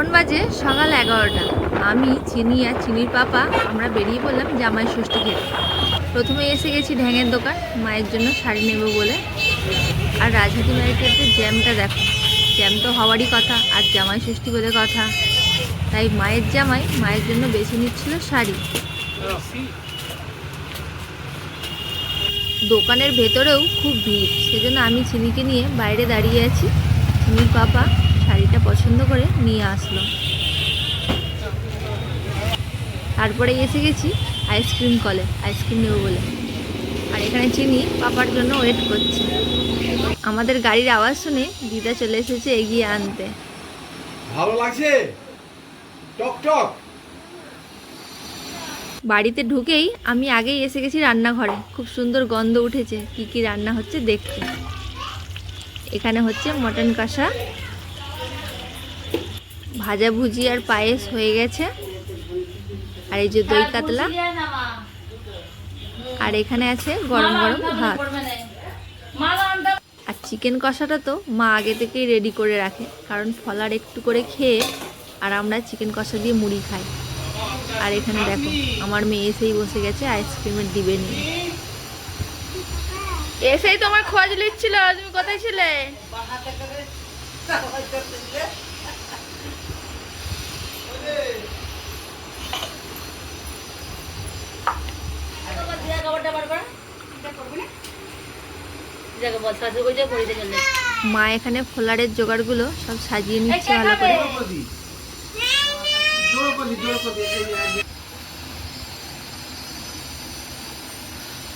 এখন বাজে সকাল এগারোটা। আমি, চিনি আর চিনির পাপা, আমরা বেরিয়ে পড়লাম জামাই ষষ্ঠী খেতে। প্রথমে এসে গেছি ঢ্যাঙের দোকান, মায়ের জন্য শাড়ি নেব বলে। আর রাজহাটি মার্কেটের জ্যামটা দেখো। জ্যাম তো হওয়ারই কথা, আর জামাই ষষ্ঠী বলে কথা। তাই মায়ের জামাই মায়ের জন্য বেছে নিচ্ছিল শাড়ি। দোকানের ভেতরেও খুব ভিড়, সেজন্য আমি চিনিকে নিয়ে বাইরে দাঁড়িয়ে আছি। চিনির পাপা শাড়িটা পছন্দ করে নিয়ে আসলো। তারপরে এসে গেছি আইসক্রিম কলে আইসক্রিম নেব বলে। আর এখানে চিনি পাপার জন্য ওয়েট করছে। আমাদের গাড়ির আওয়াজ শুনে দিদা চলে এসেছে এগিয়ে আনতে। ভালো লাগছে? টক টক। বাড়িতে ঢুকেই আমি আগেই এসে গেছি রান্নাঘরে। খুব সুন্দর গন্ধ উঠেছে কি কি রান্না হচ্ছে দেখতে এখানে হচ্ছে মটন কষা ভাজা ভুজি আর পায়েস হয়ে গেছে। আর এই যে দই কাতলা। আর এখানে আছে গরম গরম ভাত। আর চিকেন কষাটা তো মা আগে থেকেই রেডি করে রাখে। কারণ ফলার একটু করে খেয়ে আর আমরা চিকেন কষা দিয়ে মুড়ি খাই। আর এখানে দেখো আমার মেয়ে এসেই বসে গেছে আইসক্রিমের ডিবে নিয়ে। এসেই তোমার খোঁজ নিচ্ছিল তুমি কোথায় ছিলে? মা এখানে ফোলারের জোগাড়গুলো সব সাজিয়ে নিচ্ছে ভালো করে।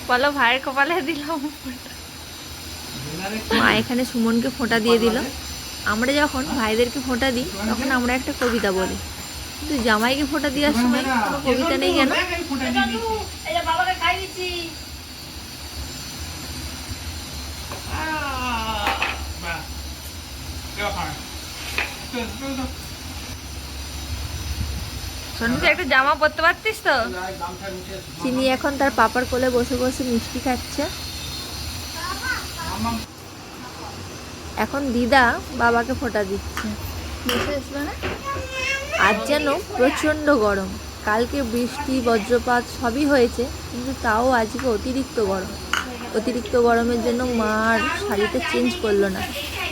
বলো ভাইয়ের কপালে দিলাম। মা এখানে সুমনকে ফোঁটা দিয়ে দিল। আমরা যখন ভাইদেরকে ফোঁটা দিই তখন আমরা একটা কবিতা বলি। কিন্তু জামাইকে ফোঁটা দেওয়ার সময় কোনো কবিতা নেই কেন সন্ধ্যে একটা জামা পরতে পারতিস তো? চিনি এখন তার পাপার কোলে বসে বসে মিষ্টি খাচ্ছে। এখন দিদা বাবাকে ফোঁটা দিচ্ছে। আজ যেন প্রচণ্ড গরম। কালকে বৃষ্টি বজ্রপাত সবই হয়েছে কিন্তু তাও আজকে অতিরিক্ত গরম। অতিরিক্ত গরমের জন্য মা আর শাড়িটা চেঞ্জ করল না।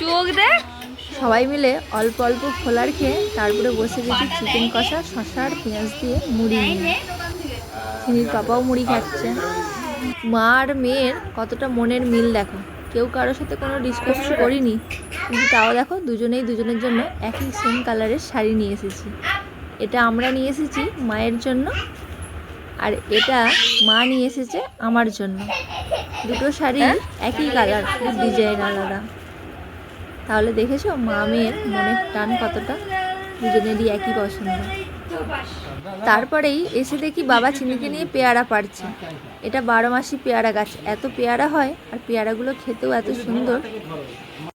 চোখ দেখ। সবাই মিলে অল্প অল্প ফোলার খেয়ে তারপরে বসে গেছি চিকেন কষা শশা আর পেঁয়াজ দিয়ে মুড়ি চিনির পাপাও মুড়ি খাচ্ছে। মা আর মেয়ের কতটা মনের মিল দেখো। কেউ কারোর সাথে কোনো ডিসকাশন করিনি, কিন্তু তাও দেখো দুজনেই দুজনের জন্য একই সেম কালারের শাড়ি নিয়ে এসেছি। এটা আমরা নিয়ে এসেছি মায়ের জন্য। আর এটা মা নিয়ে এসেছে আমার জন্য। দুটো শাড়ি একই কালার ডিজাইন আলাদা। তাহলে দেখেছ মা মেয়ের মনের টান কতটা? দুজনেরই একই পছন্দ। তারপরেই এসে দেখি বাবা চিনিকে নিয়ে পেয়ারা পাড়ছে। এটা বারো মাসি পেয়ারা গাছ। এত পেয়ারা হয় আর পেয়ারাগুলো খেতেও এত সুন্দর।